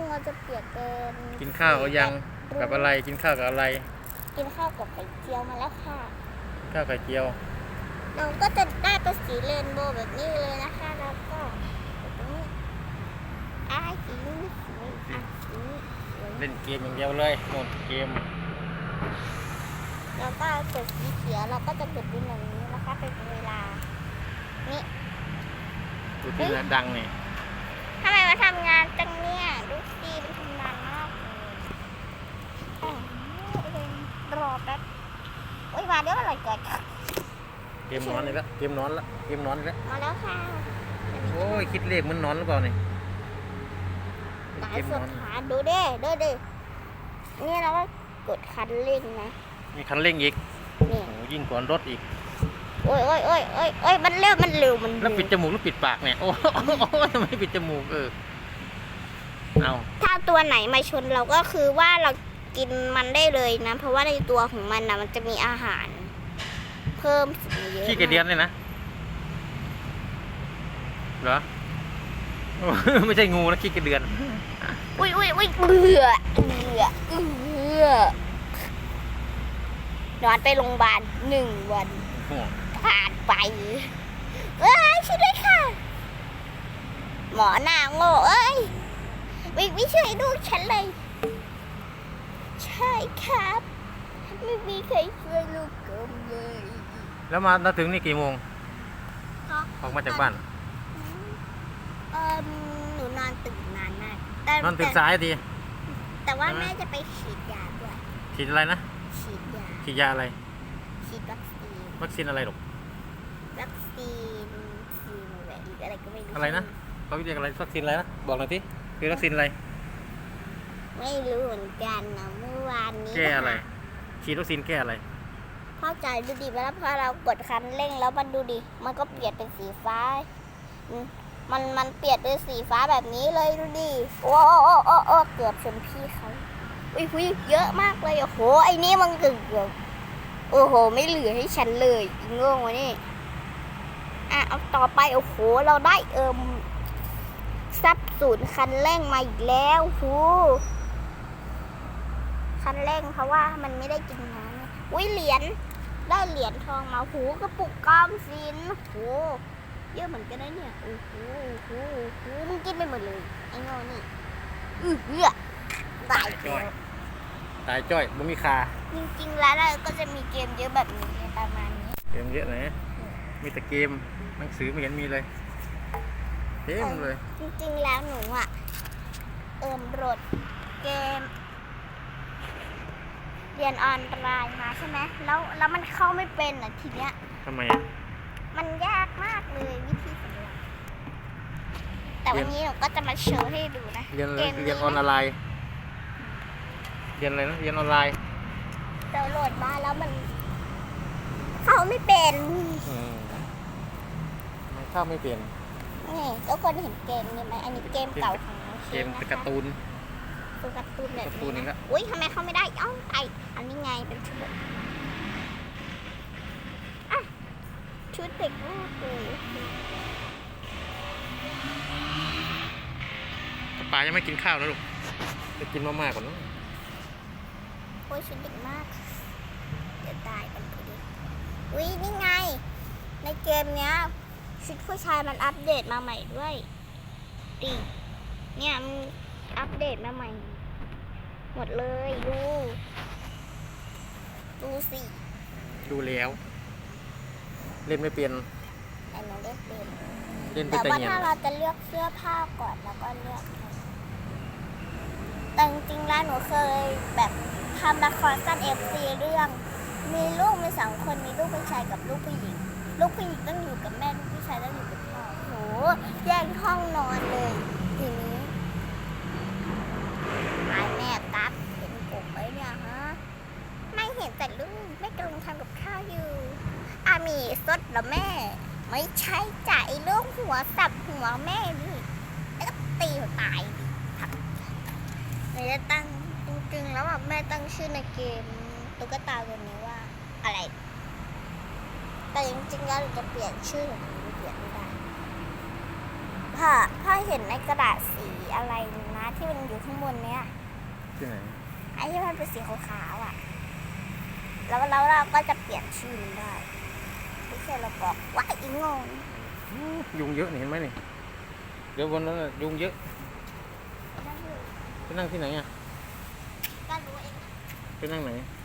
งเราจะเปลี่ยนเป็นกินข้าวเอายังกับอะไรกินข้าวกับอะไร กินข้าวกับไข่เจียวมาแล้วค่ะ ข้าวไข่เจียว เราก็จะได้เป็นสีเรนโบว์แบบนี้เลยนะคะแล้วก็แบบนี้อ่าสีนี้สีนี้อะสีนี้สวยเล่นเกมอย่างเดียวเลยโหมดเกมแล้วก็เกิดสีเขียวเราก็จะเกิดเป็นแบบนี้นะคะเป็นเวลา นี่ดูที่ดังนี่ทำไมมาทำงานจังเนี่ยดูสิมันทำงานมากเลยอ๋อรอแป๊บโอ้ยมาเดี๋ยวอะไรเกิด เกมนอนนี่ละเกมนอนละเกมนอนนี่ละมาแล้วค่ะโอ้ยคิดเลขมันนอนหรือเปล่านี่หลายเกมสุนดอนขาดูเด้ดูดินี่เราก็กดคันเร่งนะมีคันเร่งอีกนี่โอ้ยิ่งกว่ารถอีกโอ้ยโอ้ยโอ้ยโอ้ยโอ้ยมันเร็วมันเร็วมันแล้วเร็วปิดจมูกแล้วปิดปากเนี่ยโอ้โหทำไมปิดจมูกเออเอาถ้าตัวไหนมาชนเราก็คือว่าเรากินมันได้เลยนะ เพราะว่าในตัวของมันนะมันจะมีอาหาร เพิ่มสิ่งเยอะขี้กระเดียนมากเลยนะ เหรอโอ้ไม่ใช่งูนะขี้กระเดือน อุ้ยอุ้ยอุ้ยเบื่อเบื่อเบื่อนอนไปโรงพยาบาลหนึ่งวันโอ้ผ่านไป เอ้ยช่วยด้วยค่ะ หมอหน้าโง่เอ้ยไม่ไม่ช่วยลูกฉันเลย ใช่ครับ ไม่มีใครช่วยลูกผมเลย แล้วมามาถึงนี่กี่โมง ออกมาจากบ้านเออหนูนอนตื่นนานมากแต่นอนตื่นแต่สายดี แต่ว่าใช่ไหมแม่จะไปฉีดยาด้วย ฉีดอะไรนะ ฉีดยา ฉีดยาอะไร ฉีดวัคซีน วัคซีนอะไรหรอกวัคซีนซีโนแวคหรืออะไรก็ไม่รู้ อะไรนะเขาเรียกอะไรวัคซีนอะไรนะ บอกหน่อยสิคือวัคซีนอะไร ไม่รู้เหมือนกันนะเมื่อวานนี้ แก้อะไรนคฉีดวัคซีนแก้อะไร เข้าใจดูดิแล้วพอเรากดคันเร่งแล้วมันดูดิ มันก็เปลี่ยนเป็นสีฟ้า มันมันเปลี่ยนเป็นสีฟ้าแบบนี้เลยดูดิ โอ้โอ้โอ้โอ้เกือบชนพี่เขาอุ้ยอุ้ยเยอะมากเลยโอ้โหไอ้นี่มันเกือบโอ้โห ไม่เหลือให้ฉันเลยอีโง่วะนี่อะเอาต่อไปโอ้โห เราได้เอิมซับศูนย์คันเร่งมาอีกแล้วโอ้โหคันเร่งเพราะว่ามันไม่ได้กินน้ำ อุ้ยเหรียญได้เหรียญทองมาหูกระปุกกอมสินโหเยอะเหมือนกันนะเนี่ยโอ้โหโอ้โหโอ้โหมึงกินไปหมดเลยไอ้โง่นี่อือเหือตายจ้อยตายจ้อยบ่มีคาจริงๆแล้วเราก็จะมีเกมเยอะแบบนี้ประมาณนี้เกมเยอะนะมีแต่เกมหนังสือไม่เห็นมีเลยเต็มเลย จริงๆแล้วหนูอะเอิมโหลดเกม เรียนออนไลน์มาใช่ไหมแล้วแล้วมันเข้าไม่เป็นอะทีเนี้ย ทำไมอะ มันยากมากเลยวิธีสำรวจแต่วันนี้หนูก็จะมาโชว์ให้ดูนะเรียนกมเรียนออนไลน์ เรียนอะไรนะ เรียนออนไลน์เราโหลดมาแล้วมัน เข้าไม่เป็นอืมมันเข้าไม่เปลี่ยน นี่ทุกคนเห็นเกมนี้ไหมอันนี้เกมเก่าของน้องเกเค้มกนะคะการ์ตูน ตัวการ์ตูนแบบการ์ตูนอีนี้กแล้วอุ้ยทำไมเข้าไม่ได้เอ้าไออันนี้ไงเป็นชุดอะชุดเด็กมากเลยปลายังไม่กินข้าวนะลูกไปกินมาม่าก่อนเนอะโอ้ยชุดเด็กมาก เดี๋ยวตายกันพอดีอุ้ยนี่ไง ในเกมเนี้ยชุดผู้ชายมันอัปเดตมาใหม่ด้วยดิเนี่ยมันอัปเดตมาใหม่ห มดเลยดู ดูสิดูแล้ว เล่นไม่เปลี่ยนไอ้หนูเล่นเป็นเล่นไปแต่แต่ว่าเงียนถ้าเราจะเลือกเสื้อผ้าก่อนแล้วก็เลือก แต่จริงๆแล้วหนูเคยแบบทำละครสั้นเอฟซีเรื่อง มีลูกมีสองคนมีลูกผู้ชายกับลูกผู้หญิง ลูกผู้หญิงต้องอยู่กับแม่ลูกผู้ชายต้องอยู่กับพ่อโหแยกห้องนอนเลยทีนี้หายแม่กัดเห็นผมไหมเนี่ยฮะไม่เห็นแต่ลูกแม่กำลังทำกับข้าวอยู่อา มีสดเหรอแม่ ไม่ใช่จ่ายลูกหัวสับหัวแม่นี่แล้วก็ตีหัวตายดิแม่จะตั้งจริงๆแล้วอะแม่ตั้งชื่อในเกมตุ๊กตาตัวนี้ว่าอะไร แต่จริงๆแล้วเราจะเปลี่ยนชื่อของมันเปลี่ยนไม่ได้พ่อพ่อเห็นในกระดาษสีอะไรนะที่มันอยู่ข้างบนเนี้ยที่ไหนไอ้ที่มันเป็นสีขาวๆอะ แล้วแล้วเราก็จะเปลี่ยนชื่อมันได้ ไม่ใช่เราบอกว่าอีงงยุงเยอะนี่เห็นไหมนี่เดี๋ยวบนนั้นน่ะยุงเยอะนั่นคือไปนั่งที่ไหนอะก็รู้เอง ไปนั่งไหนก